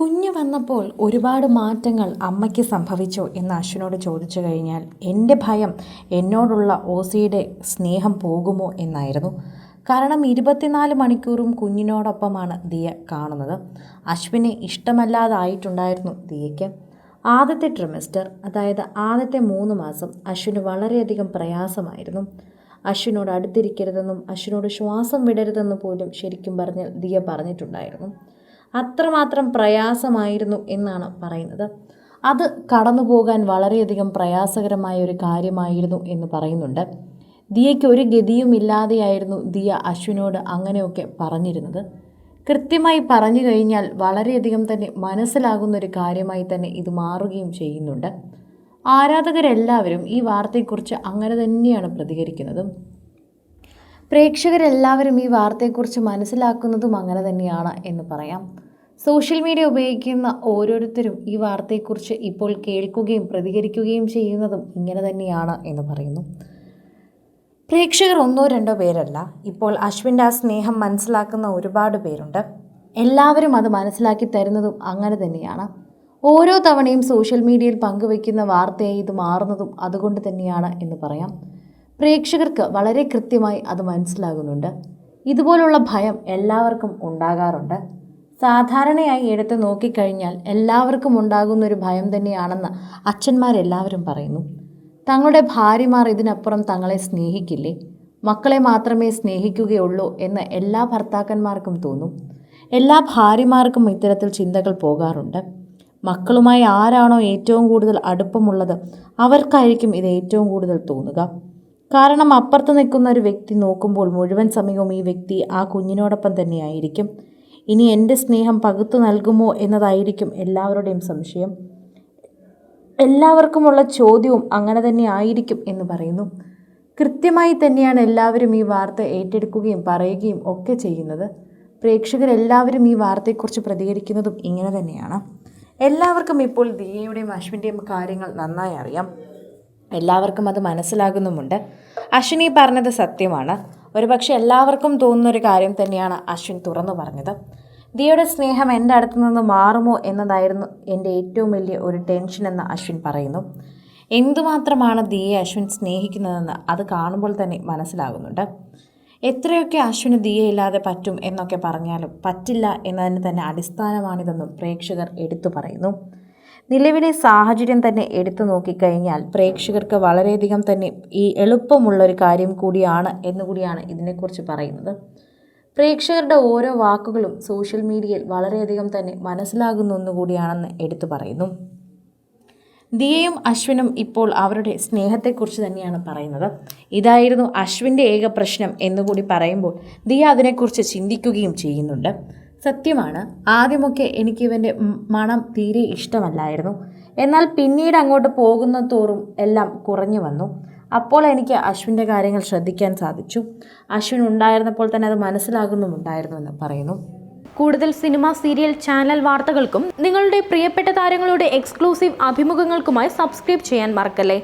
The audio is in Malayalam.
കുഞ്ഞ് വന്നപ്പോൾ ഒരുപാട് മാറ്റങ്ങൾ അമ്മയ്ക്ക് സംഭവിച്ചോ എന്ന് അശ്വിനോട് ചോദിച്ചു കഴിഞ്ഞാൽ എന്റെ ഭയം എന്നോടുള്ള ഓസിയുടെ സ്നേഹം പോകുമോ? എന്നായിരുന്നു. കാരണം ഇരുപത്തിനാല് മണിക്കൂറും കുഞ്ഞിനോടൊപ്പമാണ് ദിയ കാണുന്നത്. അശ്വിനെ ഇഷ്ടമല്ലാതായിട്ടുണ്ടായിരുന്നു ദിയയ്ക്ക്. ആദ്യത്തെ ട്രിമിസ്റ്റർ അതായത് ആദ്യത്തെ മൂന്ന് മാസം അശ്വിന് വളരെയധികം പ്രയാസമായിരുന്നു. അശ്വിനോട് അടുത്തിരിക്കരുതെന്നും അശ്വിനോട് ശ്വാസം വിടരുതെന്ന് പോലും ശരിക്കും പറഞ്ഞാൽ ദിയ പറഞ്ഞിട്ടുണ്ടായിരുന്നു. അത്രമാത്രം പ്രയാസമായിരുന്നു എന്നാണ് പറയുന്നത്. അത് കടന്നു പോകാൻ വളരെയധികം പ്രയാസകരമായ ഒരു കാര്യമായിരുന്നു എന്ന് പറയുന്നുണ്ട്. ദിയയ്ക്ക് ഒരു ഗതിയും ഇല്ലാതെയായിരുന്നു ദിയ അശ്വിനോട് അങ്ങനെയൊക്കെ പറഞ്ഞിരുന്നത്. കൃത്യമായി പറഞ്ഞു കഴിഞ്ഞാൽ വളരെയധികം തന്നെ മനസ്സിലാകുന്ന ഒരു കാര്യമായി തന്നെ ഇത് മാറുകയും ചെയ്യുന്നുണ്ട്. ആരാധകരെല്ലാവരും ഈ വാർത്തയെക്കുറിച്ച് അങ്ങനെ തന്നെയാണ് പ്രതികരിക്കുന്നതും. പ്രേക്ഷകരെല്ലാവരും ഈ വാർത്തയെക്കുറിച്ച് മനസ്സിലാക്കുന്നതും അങ്ങനെ തന്നെയാണ് എന്ന് പറയാം. സോഷ്യൽ മീഡിയ ഉപയോഗിക്കുന്ന ഓരോരുത്തരും ഈ വാർത്തയെക്കുറിച്ച് ഇപ്പോൾ കേൾക്കുകയും പ്രതികരിക്കുകയും ചെയ്യുന്നതും ഇങ്ങനെ തന്നെയാണ് എന്ന് പറയുന്നു. പ്രേക്ഷകർ ഒന്നോ രണ്ടോ പേരല്ല. ഇപ്പോൾ അശ്വിന്റെ ആ സ്നേഹം മനസ്സിലാക്കുന്ന ഒരുപാട് പേരുണ്ട്. എല്ലാവരും അത് മനസ്സിലാക്കി തരുന്നതും അങ്ങനെ തന്നെയാണ്. ഓരോ തവണയും സോഷ്യൽ മീഡിയയിൽ പങ്കുവയ്ക്കുന്ന വാർത്തയായി ഇത് മാറുന്നതും അതുകൊണ്ട് തന്നെയാണ് എന്ന് പറയാം. പ്രേക്ഷകർക്ക് വളരെ കൃത്യമായി അത് മനസ്സിലാകുന്നുണ്ട്. ഇതുപോലുള്ള ഭയം എല്ലാവർക്കും ഉണ്ടാകാറുണ്ട്. സാധാരണയായി എടുത്ത് നോക്കിക്കഴിഞ്ഞാൽ എല്ലാവർക്കും ഉണ്ടാകുന്ന ഒരു ഭയം തന്നെയാണെന്ന് അച്ഛന്മാരെല്ലാവരും പറയുന്നു. തങ്ങളുടെ ഭാര്യമാർ ഇതിനപ്പുറം തങ്ങളെ സ്നേഹിക്കില്ലേ? മക്കളെ മാത്രമേ സ്നേഹിക്കുകയുള്ളൂ എന്ന് എല്ലാ ഭർത്താക്കന്മാർക്കും തോന്നും. എല്ലാ ഭാര്യമാർക്കും ഇത്തരത്തിൽ ചിന്തകൾ പോകാറുണ്ട്. മക്കളുമായി ആരാണോ ഏറ്റവും കൂടുതൽ അടുപ്പമുള്ളത് അവർക്കായിരിക്കും ഇത് ഏറ്റവും കൂടുതൽ തോന്നുക. കാരണം അപ്പുറത്ത് നിൽക്കുന്ന ഒരു വ്യക്തി നോക്കുമ്പോൾ മുഴുവൻ സമയവും ഈ വ്യക്തി ആ കുഞ്ഞിനോടൊപ്പം തന്നെയായിരിക്കും. ഇനി എന്റെ സ്നേഹം പകുത്തു നൽകുമോ എന്നതായിരിക്കും എല്ലാവരുടെയും സംശയം. എല്ലാവർക്കുമുള്ള ചോദ്യവും അങ്ങനെ തന്നെ ആയിരിക്കും എന്ന് പറയുന്നു. കൃത്യമായി തന്നെയാണ് എല്ലാവരും ഈ വാർത്ത ഏറ്റെടുക്കുകയും പറയുകയും ഒക്കെ ചെയ്യുന്നത്. പ്രേക്ഷകരെല്ലാവരും ഈ വാർത്തയെക്കുറിച്ച് പ്രതികരിക്കുന്നതും ഇങ്ങനെ തന്നെയാണ്. എല്ലാവർക്കും ഇപ്പോൾ ദിയയുടെയും അശ്വിന്റെയും കാര്യങ്ങൾ നന്നായി അറിയാം. എല്ലാവർക്കും അത് മനസ്സിലാകുന്നുമുണ്ട്. അശ്വിനി പറഞ്ഞത് സത്യമാണ്. ഒരുപക്ഷെ എല്ലാവർക്കും തോന്നുന്നൊരു കാര്യം തന്നെയാണ് അശ്വിൻ തുറന്നു പറഞ്ഞത്. ദിയയുടെ സ്നേഹം എന്റെ അടുത്തു നിന്ന് മാറുമോ എന്നതായിരുന്നു എന്റെ ഏറ്റവും വലിയ ഒരു ടെൻഷൻ എന്ന് അശ്വിൻ പറയുന്നു. എന്തുമാത്രമാണ് ദിയെ അശ്വിൻ സ്നേഹിക്കുന്നതെന്ന് അത് കാണുമ്പോൾ തന്നെ മനസ്സിലാകുന്നുണ്ട്. എത്രയൊക്കെ അശ്വിന് ദിയയില്ലാതെ പറ്റും എന്നൊക്കെ പറഞ്ഞാലും പറ്റില്ല എന്നതിന് തന്നെ അടിസ്ഥാനമാണിതെന്നും പ്രേക്ഷകർ എടുത്തു പറയുന്നു. നിലവിലെ സാഹചര്യം തന്നെ എടുത്തു നോക്കിക്കഴിഞ്ഞാൽ പ്രേക്ഷകർക്ക് വളരെയധികം തന്നെ ഈ എളുപ്പമുള്ളൊരു കാര്യം കൂടിയാണ് എന്നുകൂടിയാണ് ഇതിനെക്കുറിച്ച് പറയുന്നത്. പ്രേക്ഷകരുടെ ഓരോ വാക്കുകളും സോഷ്യൽ മീഡിയയിൽ വളരെയധികം തന്നെ മനസ്സിലാകുന്ന ഒന്നുകൂടിയാണെന്ന് എടുത്തു പറയുന്നു. ദിയയും അശ്വിനും ഇപ്പോൾ അവരുടെ സ്നേഹത്തെക്കുറിച്ച് തന്നെയാണ് പറയുന്നത്. ഇതായിരുന്നു അശ്വിന്റെ ഏക പ്രശ്നം എന്നുകൂടി പറയുമ്പോൾ ദിയ അതിനെക്കുറിച്ച് ചിന്തിക്കുകയും ചെയ്യുന്നുണ്ട്. സത്യമാണ്. ആദ്യമൊക്കെ എനിക്ക് ഇവന്റെ മണം തീരെ ഇഷ്ടമല്ലായിരുന്നു. എന്നാൽ പിന്നീട് അങ്ങോട്ട് പോകുന്ന തോറും എല്ലാം കുറഞ്ഞു വന്നു. അപ്പോൾ എനിക്ക് അശ്വിന്റെ കാര്യങ്ങൾ ശ്രദ്ധിക്കാൻ സാധിച്ചു. അശ്വിൻ ഉണ്ടായിരുന്നപ്പോൾ തന്നെ അത് മനസ്സിലാകുന്നുമുണ്ടായിരുന്നു എന്ന് പറയുന്നു. കൂടുതൽ സിനിമ സീരിയൽ ചാനൽ വാർത്തകൾക്കും നിങ്ങളുടെ പ്രിയപ്പെട്ട താരങ്ങളുടെ എക്സ്ക്ലൂസീവ് അഭിമുഖങ്ങൾക്കുമായി സബ്സ്ക്രൈബ് ചെയ്യാൻ മറക്കല്ലേ?